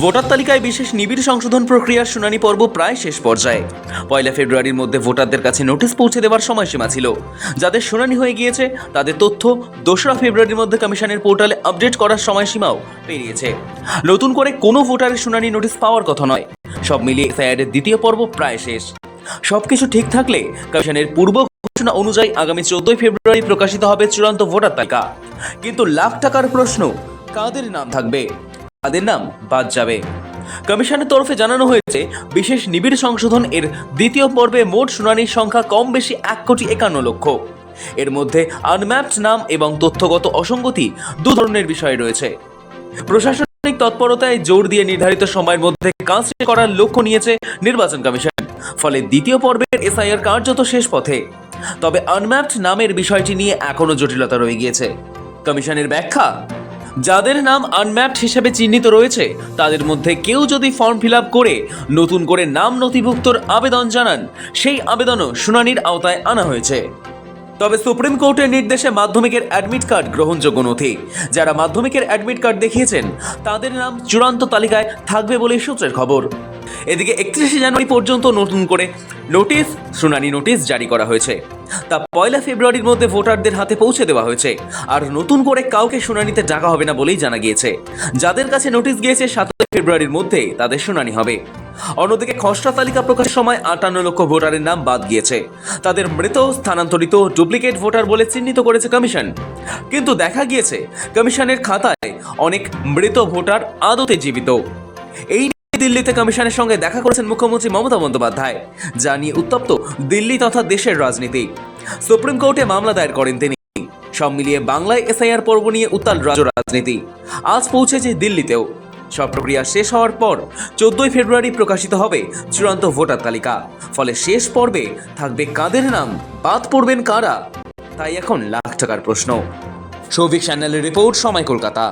Voter তালিকায় বিশেষ নিবিড় সংশোধন প্রক্রিয়ার শুনানি পর্ব প্রায় শেষ পর্যায়ে। পয়লা ফেব্রুয়ারির মধ্যে ভোটারদের কাছে নোটিশ পৌঁছে দেওয়ার সময়সীমা ছিল। যাদের শুনানি হয়ে গিয়েছে, তাদের তথ্য দোসরা ফেব্রুয়ারির মধ্যে কমিশনের পোর্টালে আপডেট করার সময়সীমাও পেরিয়েছে। নতুন করে কোনো ভোটারের শুনানি নোটিশ পাওয়ার কথা নয়। সব মিলিয়ে এসআইআরের দ্বিতীয় পর্ব প্রায় শেষ। সবকিছু ঠিক থাকলে কমিশনের পূর্ব ঘোষণা অনুযায়ী আগামী চোদ্দই ফেব্রুয়ারি প্রকাশিত হবে চূড়ান্ত ভোটার তালিকা। কিন্তু লাখ টাকার প্রশ্ন, কাদের নাম থাকবে? কাদের নাম বাদ যাবে। কমিশনের তরফে জানানো হয়েছে, বিশেষ নিবিড় সংশোধন এর দ্বিতীয় পর্বে মোট শুনানির সংখ্যা কম বেশি এক কোটি একান্ন লক্ষ। এর মধ্যে আনম্যাপড নাম এবং তথ্যগত অসঙ্গতি দু ধরনের বিষয় রয়েছে। প্রশাসনিক তৎপরতায় জোর দিয়ে নির্ধারিত সময়ের মধ্যে কাজ করার লক্ষ্য নিয়েছে নির্বাচন কমিশন। ফলে দ্বিতীয় পর্বের এসআইআর কার্যত শেষ পথে। তবে আনম্যাপড নামের বিষয়টি নিয়ে এখনও জটিলতা রয়ে গিয়েছে। কমিশনের ব্যাখ্যা যাদের নাম আনম্যাপড হিসেবে চিহ্নিত রয়েছে, তাদের মধ্যে কেউ যদি ফর্ম ফিল করে নতুন করে নাম নথিভুক্তর আবেদন জানান, সেই আবেদনও শুনানির আওতায় আনা হয়েছে। তবে সুপ্রিম কোর্টের নির্দেশে মাধ্যমিকের অ্যাডমিট কার্ড গ্রহণযোগ্য নথি। যারা মাধ্যমিকের অ্যাডমিট কার্ড দেখিয়েছেন, তাদের নাম চূড়ান্ত তালিকায় থাকবে বলে সূত্রের খবর। এদিকে একত্রিশে জানুয়ারি পর্যন্ত নতুন করে নোটিশ, শুনানি নোটিশ জারি করা হয়েছে। তা পয়লা ফেব্রুয়ারির মধ্যে ভোটারদের হাতে পৌঁছে দেওয়া হয়েছে। আর নতুন করে কাউকে শুনানিতে ডাকা হবে না বলেই জানা গিয়েছে। যাদের কাছে নোটিশ গিয়েছে, সাতই ফেব্রুয়ারির মধ্যে তাদের শুনানি হবে। অন্যদিকে খসড়া তালিকা প্রকাশের সময় আটান্ন লক্ষ ভোটারের নাম বাদ গিয়েছে। তাদের মৃত, স্থানান্তরিত, ডুপ্লিকেট ভোটার বলে চিহ্নিত করেছে কমিশন। কিন্তু দেখা গিয়েছে, কমিশনের খাতায় অনেক মৃত ভোটার আদতে জীবিত। এই দিল্লিতে কমিশনের সঙ্গে দেখা করেছেন মুখ্যমন্ত্রী মমতা বন্দ্যোপাধ্যায়, যা নিয়ে উত্তপ্ত দিল্লি তথা দেশের রাজনীতি। সুপ্রিম কোর্টে মামলা দায়ের করেন তিনি। সব মিলিয়ে বাংলায় এসআইআর পর্ব নিয়ে উত্তাল রাজ্য রাজনীতি। আজ পৌঁছেছে দিল্লিতেও। সব প্রক্রিয়া শেষ হওয়ার পর চোদ্দই ফেব্রুয়ারি প্রকাশিত হবে চূড়ান্ত ভোটার তালিকা। ফলে শেষ পর্বে থাকবে কাদের নাম, বাদ পড়বেন কারা? তাই এখন লাখ টাকার প্রশ্ন। সৌভিক চ্যানেলের রিপোর্ট সময় কলকাতা।